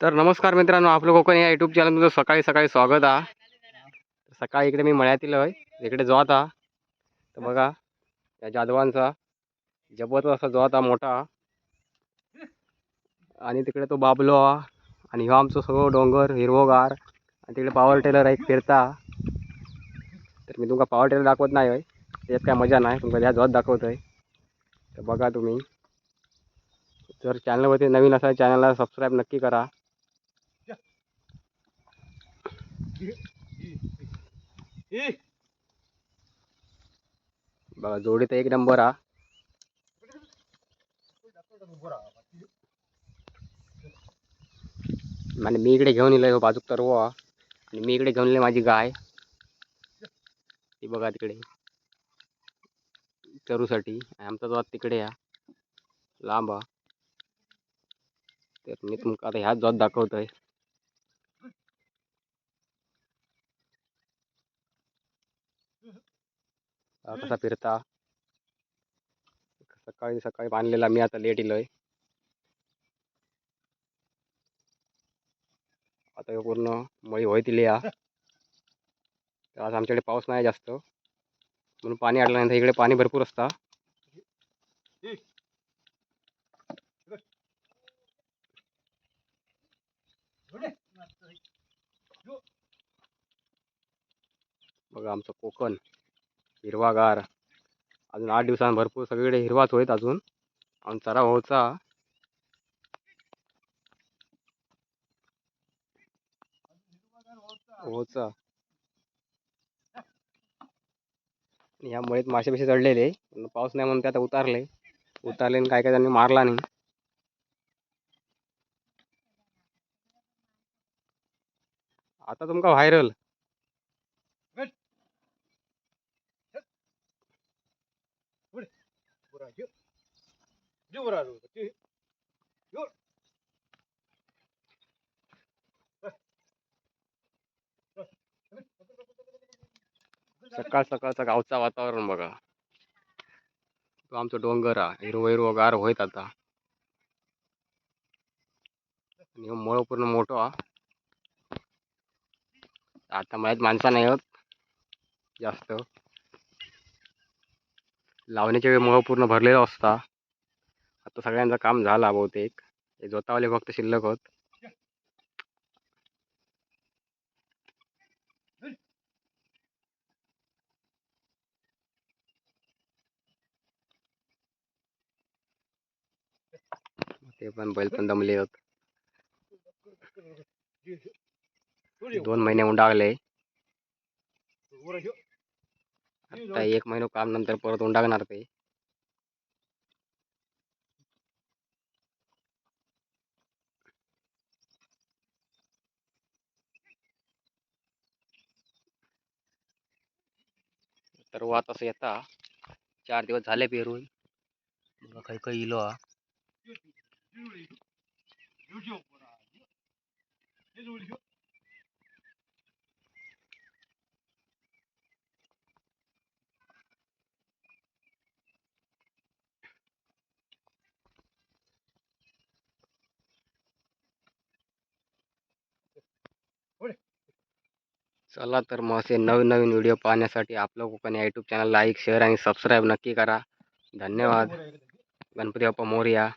तर नमस्कार मित्रांनो आपलं कोकण या युट्यूब चॅनल तुमचं सकाळी सकाळी स्वागत आहे सकाळी इकडे मी मळ्यातील आहे इकडे जोत हा तर बघा या जाधवांचा जबत असा जोत हा मोठा. आणि तिकडे तो बाबलो आणि ह्यो आमचं सगळं डोंगर हिरवोगार. आणि तिकडे पॉवर टेलर एक फिरता. तर मी तुमका पॉवर टेलर दाखवत नाही होय. त्याच्यात काय मजा नाही तुमका ह्या जोत दाखवत आहे तर बघा तुम्ही. जर चॅनलवरती नवीन असाल चॅनलला सबस्क्राईब नक्की करा. बघा जोडी तर एक नंबर हा. आणि मी इकडे घेऊन येलो हो बाजूक तर वा आणि मी इकडे घेऊन येईल माझी गाय. ती बघा तिकडे. चरूसाठी. आणि आमचा जो तिकडे या लांब हा. तर मी तुमका आता ह्याच जोत दाखवतोय. कसा फिरता? सकाळी सकाळी बांधलेला मी आता लेट इलोय आता ह्यो पूर्ण मळी होय दिली या. आज आमच्याकडे पाऊस नाही जास्त. म्हणून पाणी अडलं नाही. इकडे पाणी भरपूर असता. बघा आमचं कोकण. हिरवागार. अजून आठ दिवसांत भरपूर सगळीकडे हिरवाच होईत अजून. आणि चरा होचा होचा ह्या मळीत मासे पिसे चढलेले. पण पाऊस नाही म्हणून ते आता उतारले. उतारले आणि काय काय त्यांनी मारला नाही. आता तुमका व्हायरल. सकाळ सकाळचा गावचा वातावरण बघा. तो आमचा डोंगर हा हिरवं हिरवं गार होईत आता. आणि मळ पूर्ण मोठं हा. आता माहीत माणसं नाही होत. जास्त. लावण्याच्या वेळी मळ पूर्ण भरलेला असता. आता सगळ्यांचं काम झाला बहुतेक हे जोतावले फक्त शिल्लक होत. ते पण बैल पण दमले होत. दोन महिने उंडागले आता एक महिना काम नंतर परत उंडागणार ते. तर वात असं येता. चार दिवस झाले पेरून. बघा इलो हा चला तर मग असे नवीन नवीन व्हिडिओ पाहण्यासाठी आपलं कोकण या यूट्यूब चॅनल लाईक शेअर आणि सबस्क्राईब नक्की करा. धन्यवाद. गणपती बाप्पा मोरया.